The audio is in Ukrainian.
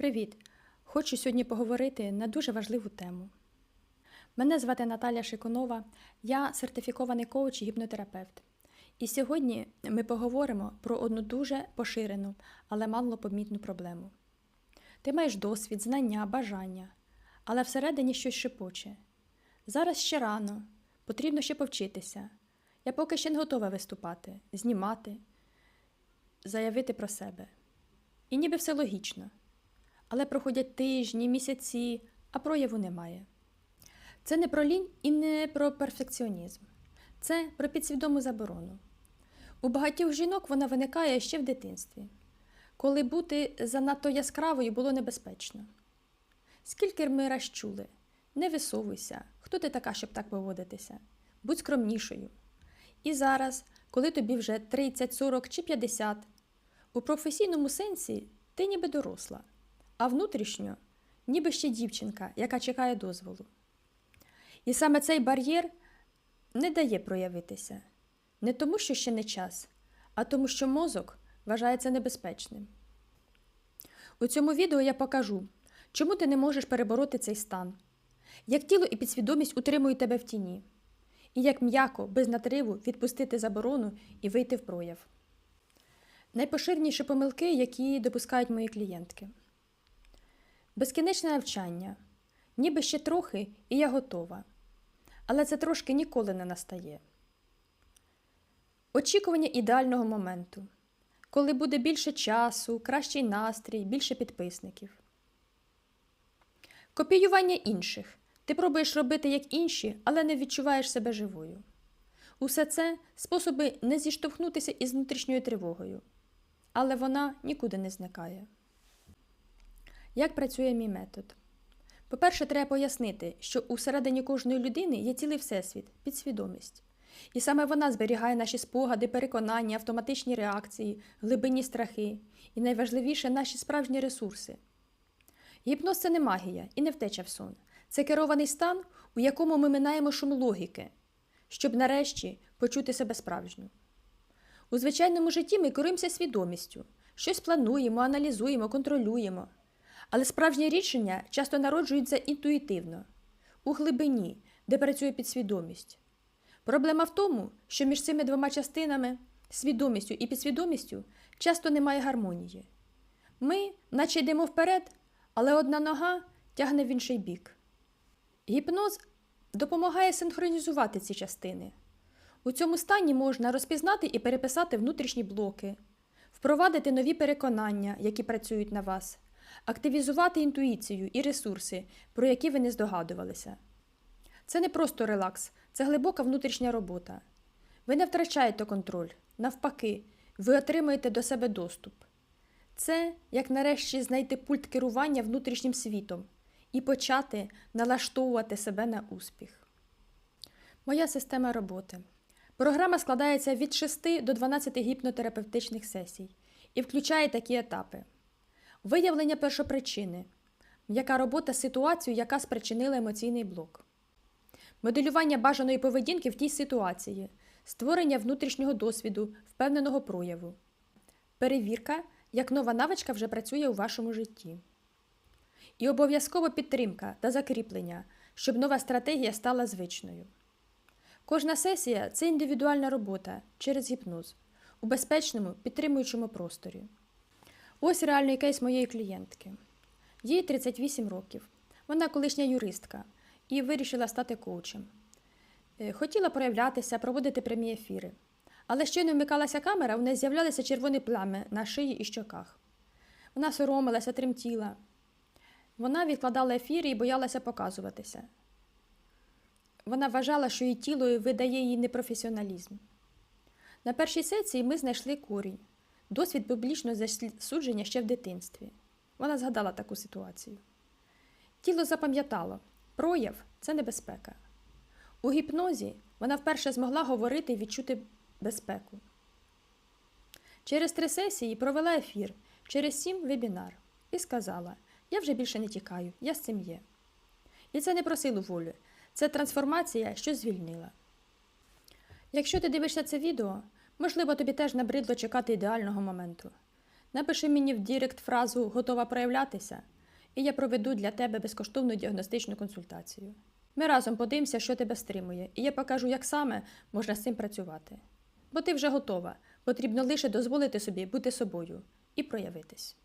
Привіт! Хочу сьогодні поговорити на дуже важливу тему. Мене звати Наталя Шикунова, я сертифікований коуч і гіпнотерапевт. І сьогодні ми поговоримо про одну дуже поширену, але малопомітну проблему. Ти маєш досвід, знання, бажання, але всередині щось шепоче. Зараз ще рано, потрібно ще повчитися. Я поки ще не готова виступати, знімати, заявити про себе. І ніби все логічно. Але проходять тижні, місяці, а прояву немає. Це не про лінь і не про перфекціонізм. Це про підсвідому заборону. У багатьох жінок вона виникає ще в дитинстві, коли бути занадто яскравою було небезпечно. Скільки ми раз чули, не висовуйся, хто ти така, щоб так поводитися, будь скромнішою. І зараз, коли тобі вже 30, 40 чи 50, у професійному сенсі ти ніби доросла, а внутрішньо ніби ще дівчинка, яка чекає дозволу. І саме цей бар'єр не дає проявитися не тому, що ще не час, а тому, що мозок вважається небезпечним. У цьому відео я покажу, чому ти не можеш перебороти цей стан, як тіло і підсвідомість утримують тебе в тіні, і як м'яко, без натриву відпустити заборону і вийти в прояв. Найпоширеніші помилки, які допускають мої клієнтки. Безкінечне навчання, ніби ще трохи, і я готова. Але це трошки ніколи не настає. Очікування ідеального моменту, коли буде більше часу, кращий настрій, більше підписників. Копіювання інших. Ти пробуєш робити як інші, але не відчуваєш себе живою. Усе це способи не зіштовхнутися із внутрішньою тривогою, але вона нікуди не зникає. Як працює мій метод? По-перше, треба пояснити, що усередині кожної людини є цілий всесвіт, підсвідомість. І саме вона зберігає наші спогади, переконання, автоматичні реакції, глибинні страхи і найважливіше наші справжні ресурси. Гіпноз це не магія і не втеча в сон. Це керований стан, у якому ми минаємо шум логіки, щоб нарешті почути себе справжньо. У звичайному житті ми керуємося свідомістю, щось плануємо, аналізуємо, контролюємо. Але справжні рішення часто народжуються інтуїтивно, у глибині, де працює підсвідомість. Проблема в тому, що між цими двома частинами, свідомістю і підсвідомістю, часто немає гармонії. Ми, наче йдемо вперед, але одна нога тягне в інший бік. Гіпноз допомагає синхронізувати ці частини. У цьому стані можна розпізнати і переписати внутрішні блоки, впровадити нові переконання, які працюють на вас, активізувати інтуїцію і ресурси, про які ви не здогадувалися. Це не просто релакс, це глибока внутрішня робота. Ви не втрачаєте контроль, навпаки, ви отримуєте до себе доступ. Це як нарешті знайти пульт керування внутрішнім світом і почати налаштовувати себе на успіх. Моя система роботи. Програма складається від 6 до 12 гіпнотерапевтичних сесій і включає такі етапи: виявлення першопричини, м'яка робота з ситуацією, яка спричинила емоційний блок, моделювання бажаної поведінки в тій ситуації, створення внутрішнього досвіду, впевненого прояву, перевірка, як нова навичка вже працює у вашому житті. І обов'язково підтримка та закріплення, щоб нова стратегія стала звичною. Кожна сесія це індивідуальна робота через гіпноз у безпечному, підтримуючому просторі. Ось реальний кейс моєї клієнтки. Їй 38 років. Вона колишня юристка і вирішила стати коучем. Е, Хотіла проявлятися, проводити прямі ефіри. Але щойно вмикалася камера, у неї з'являлися червоні плями на шиї і щоках. Вона соромилася, тремтіла. Вона відкладала ефіри і боялася показуватися. Вона вважала, що її тіло видає їй непрофесіоналізм. На першій сесії ми знайшли корінь, досвід публічного засудження ще в дитинстві. Вона згадала таку ситуацію. Тіло запам'ятало, прояв це небезпека. У гіпнозі вона вперше змогла говорити і відчути безпеку. Через три сесії провела ефір, через сім вебінар і сказала: Я вже більше не тікаю, я з цим є. І це не про силу волі, це трансформація, що звільнила. Якщо ти дивишся це відео, можливо, тобі теж набридло чекати ідеального моменту. Напиши мені в Дірект фразу Готова проявлятися, і я проведу для тебе безкоштовну діагностичну консультацію. Ми разом подивимося, що тебе стримує, і я покажу, як саме можна з цим працювати. Бо ти вже готова, потрібно лише дозволити собі бути собою і проявитись.